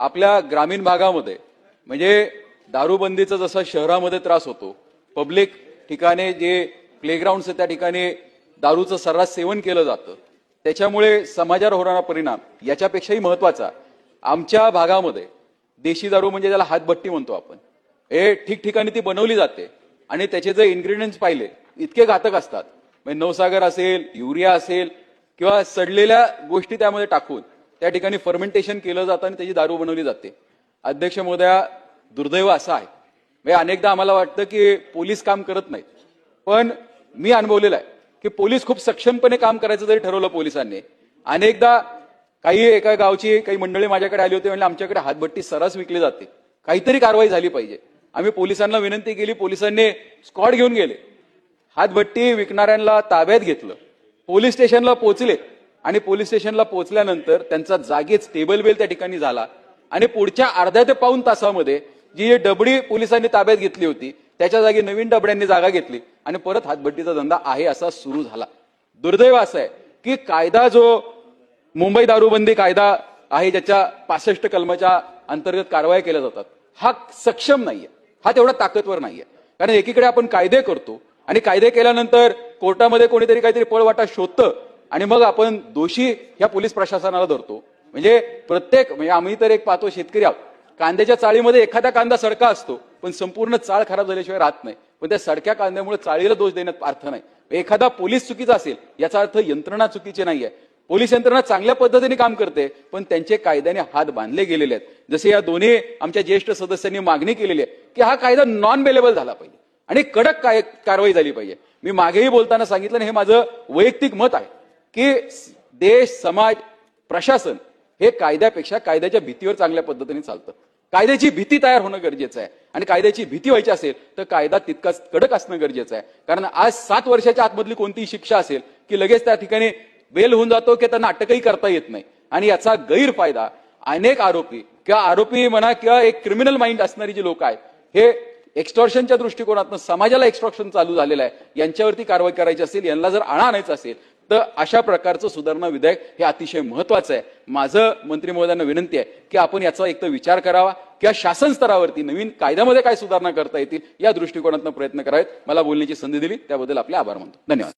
आपल्या ग्रामीण भागामध्ये म्हणजे दारूबंदीचा जसा शहरामध्ये त्रास होतो पब्लिक ठिकाणी जे प्लेग्राऊंड्स त्या ठिकाणी दारूचं सर्रास सेवन केलं जातं. त्याच्यामुळे समाजावर होणारा परिणाम याच्यापेक्षाही महत्त्वाचा आमच्या भागामध्ये देशी दारू म्हणजे त्याला हातभट्टी म्हणतो आपण हे ठिकठिकाणी ती बनवली जाते आणि त्याचे जे इन्ग्रेडियंट्स पाहिले इतके घातक असतात. म्हणजे नवसागर असेल युरिया असेल किंवा सडलेल्या गोष्टी त्यामध्ये टाकून त्या ठिकाणी फर्मेंटेशन केलं जातं आणि त्याची दारू बनवली जाते. अध्यक्ष महोदया दुर्दैव असं आहे. म्हणजे अनेकदा आम्हाला वाटतं की पोलीस काम करत नाहीत. पण मी अनुभवलेलं आहे की पोलीस खूप सक्षमपणे काम करायचं जरी ठरवलं पोलिसांनी. अनेकदा काही एका गावची काही मंडळी माझ्याकडे आली होती म्हणजे आमच्याकडे हातभट्टी सरस विकली जाते. काहीतरी कारवाई झाली पाहिजे. आम्ही पोलिसांना विनंती केली पोलिसांनी स्कॉड घेऊन गेले. हातभट्टी विकणाऱ्यांना ताब्यात घेतलं. पोलीस स्टेशनला पोहोचले आणि पोलीस स्टेशनला पोहोचल्यानंतर त्यांचा जागीच टेबल बेल त्या ठिकाणी झाला. आणि पुढच्या अर्ध्या ते पाऊन तासामध्ये जी डबडी पोलिसांनी ताब्यात घेतली होती त्याच्या जागी नवीन डबड्यांनी जागा घेतली आणि परत हातभट्टीचा धंदा आहे असा सुरू झाला. दुर्दैव असं आहे की कायदा जो मुंबई दारूबंदी कायदा आहे ज्याच्या पासष्ट कलमाच्या अंतर्गत कारवाया केल्या जातात हा सक्षम नाहीये. हा तेवढा ताकदवर नाहीये. कारण एकीकडे आपण कायदे करतो आणि कायदे केल्यानंतर कोर्टामध्ये कोणीतरी काहीतरी पळवाटा शोधतं आणि मग आपण दोषी ह्या पोलीस प्रशासनाला धरतो. म्हणजे प्रत्येक म्हणजे आम्ही तर एक पाहतो शेतकरी आहोत. कांद्याच्या चाळीमध्ये एखादा कांदा सडका असतो पण संपूर्ण चाळ खराब झाल्याशिवाय राहत नाही. पण त्या सडक्या कांद्यामुळे चाळीला दोष देण्यात अर्थ नाही. एखादा पोलीस चुकीचा असेल याचा अर्थ यंत्रणा चुकीची नाहीये. पोलीस यंत्रणा चांगल्या पद्धतीने काम करते पण त्यांचे कायद्याने हात बांधले गेलेले आहेत. जसे या दोन्ही आमच्या ज्येष्ठ सदस्यांनी मागणी केलेली आहे की हा कायदा नॉन बेलेबल झाला पाहिजे. आणि कडक काय कारवाई झाली पाहिजे. मी मागेही बोलताना सांगितलं हे माझं वैयक्तिक मत आहे. की देश समाज प्रशासन हे कायद्यापेक्षा कायद्याच्या भीतीवर चांगल्या पद्धतीने चालतं. कायद्याची भीती तयार होणं गरजेचं आहे. आणि कायद्याची भीती व्हायची असेल तर कायदा तितकाच कडक असणं गरजेचं आहे. कारण आज सात वर्षाच्या आतमधली कोणतीही शिक्षा असेल की लगेच त्या ठिकाणी बेल होऊन जातो की त्यांना अटकही करता येत नाही. आणि याचा गैरफायदा अनेक आरोपी किंवा आरोपी म्हणा किंवा एक क्रिमिनल माइंड असणारी जी लोक आहेत हे एक्स्टॉर्शनच्या दृष्टिकोनातून समाजाला एक्स्ट्रॉक्शन चालू झालेलं आहे. यांच्यावरती कारवाई करायची असेल यांना जर आणा आणायचं असेल तर अशा प्रकारचं सुधारणा विधेयक हे अतिशय महत्वाचं आहे. माझं मंत्री महोदयांना विनंती आहे की आपण याचा एक तर विचार करावा किंवा शासन स्तरावरती नवीन कायद्यामध्ये काय सुधारणा करता येतील या दृष्टिकोनातून प्रयत्न करावेत. मला बोलण्याची संधी दिली. त्याबद्दल आपले आभार मानतो. धन्यवाद.